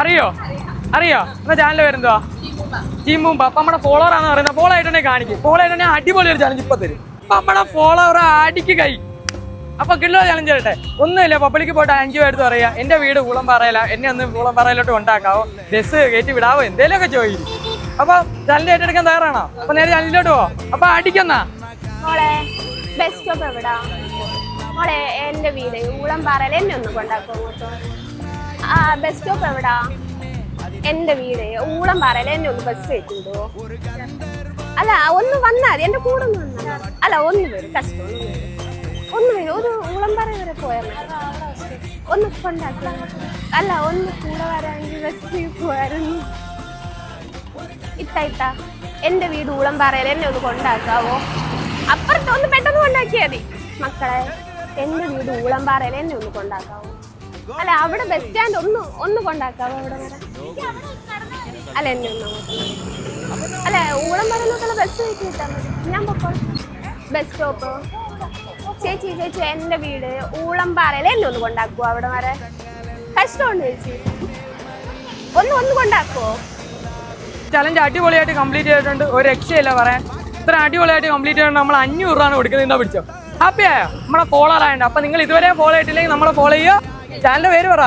അറിയോ? അറിയോ? എന്നാ ചാനൽ വരുന്നോ ടീം മുമ്പ്. അപ്പൊ നമ്മുടെ ഫോളോവർ ആണെന്ന് പറയുന്നത് ഫോളോ ആയിട്ടുണ്ടെങ്കിൽ കാണിക്കും. ഫോളോ ആയിട്ടുണ്ടെങ്കിൽ അടിപൊളി ഒരു ചാലഞ്ച് ഇപ്പൊ തരും. അപ്പൊ നമ്മുടെ ഫോളോവർ അടിക്ക് കൈ. അപ്പൊ കില്ലോ ചലഞ്ച് ആട്ടെ ഒന്നുമില്ല പബ്ലിക്ക് പോയിട്ട് അഞ്ചു പേർക്ക് പറയാ എന്റെ വീട് കുളംപാറയില എന്നെ ഒന്ന് കുളംപാറയിലോട്ട് ഉണ്ടാക്കാവോ ബസ് കയറ്റി വിടാവോ? എന്തേലൊക്കെ ചോദിക്കും. അപ്പൊ ചലഞ്ച് ഏറ്റെടുക്കാൻ തയ്യാറാണോ? അപ്പൊ നേരെ ചലഞ്ചിലോട്ട് പോ. അപ്പൊ അടിക്കെന്നാ. മോളെ ബസ് സ്റ്റോപ്പ് എവിടാ? മോളെ എന്റെ വീട് ഊളംപാറയിൽ എന്നെ ഒന്ന് കൊണ്ടാക്കും ബസ് സ്റ്റോപ്പ് എവിടാ? എന്റെ വീട്. ഊളംപാറയിൽ എന്നെ ഒന്ന് ബസ് കയറ്റിണ്ടോ അല്ല ഒന്ന് വന്നാൽ മതി. എന്റെ കൂടെ ഒന്ന് വന്നാൽ അല്ല ഒന്ന് വരും കഷ്ടം ഒന്ന് വരും. ഒരു ഊളംപാറ വരെ പോയാൽ ഒന്ന് കൊണ്ടാക്കി അല്ല ഒന്ന് കൂടെ വരാമെങ്കിൽ ബസ്സിൽ പോയായിരുന്നു ഇത്ത ഇത്ത. എന്റെ വീട് ഊളംപാറയിൽ എന്നെ ഒന്ന് കൊണ്ടാക്കാവോ? അപ്പുറത്ത് ഒന്ന് പെട്ടെന്ന് കൊണ്ടാക്കിയാൽ മതി. മക്കളെ എന്റെ വീട് ഊളംപാറയിൽ എന്നെ ഒന്ന് കൊണ്ടാക്കാവോ? അല്ല അവിടെ ബസ് സ്റ്റാൻഡ് ഒന്ന് ഒന്ന് കൊണ്ടാക്കാവോ അവിടെ വരെ. അല്ല എന്നെ ഒന്ന് അല്ല അല്ല ഊളംപാറയിലോട്ടുള്ള ബസ് കയറ്റി വിട്ടാൽ മതി. ഞാൻ പൊക്കോളാം ബസ് സ്റ്റോപ്പ് ചേച്ചി ചേച്ചി എന്റെ വീട് ഊളംപാറയിൽ എന്നെ ഒന്ന് കൊണ്ടാക്കുവോ അവിടെ വരെ? കഷ്ടമുണ്ട് ചേച്ചി. ഒന്ന് ഒന്ന് കൊണ്ടാക്കുവോ? ചലഞ്ച് അടിപൊളിയായിട്ട് കംപ്ലീറ്റ് ചെയ്തിട്ടുണ്ട്. ഒരു രക്ഷയില്ല പറയാൻ. ഇത്ര അടിപൊളിയായിട്ട് കംപ്ലീറ്റ് ചെയ്തിട്ടുണ്ട്. നമ്മൾ അഞ്ഞൂറ് രൂപയാണ് കൊടുക്കുന്നത്. എന്താ പിടിച്ചോ. ഹാപ്പിയായോ നമ്മളെ ഫോളോ ആയതുകൊണ്ട് അപ്പൊ നിങ്ങൾ ഇതുവരെ ഫോളോ ആയിട്ടില്ലെങ്കിൽ നമ്മളെ ഫോളോ ചെയ്യുക. ചാനലിന്റെ പേര് പറ.